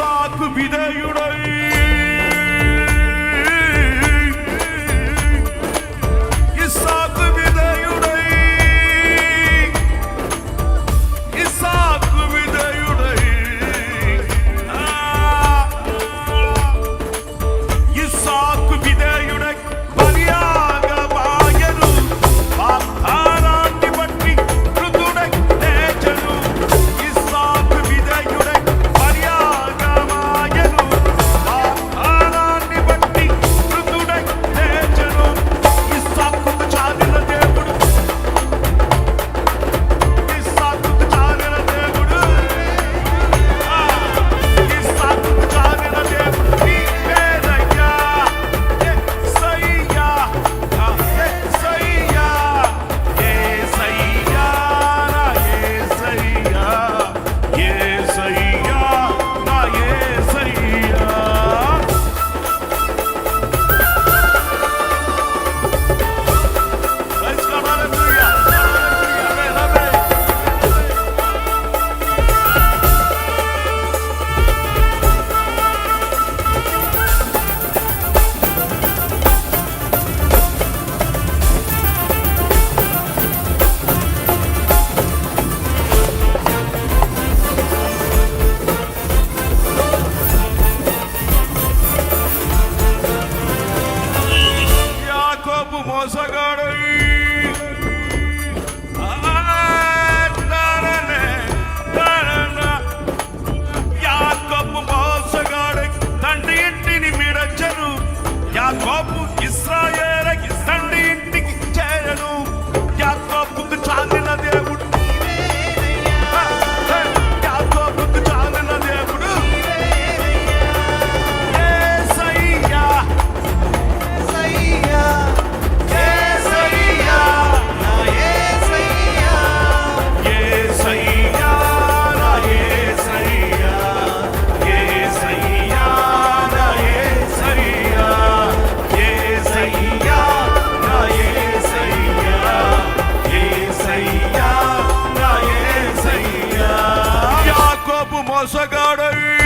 சாக்கு விதையுடை. மோசகாடை. sacar ahí.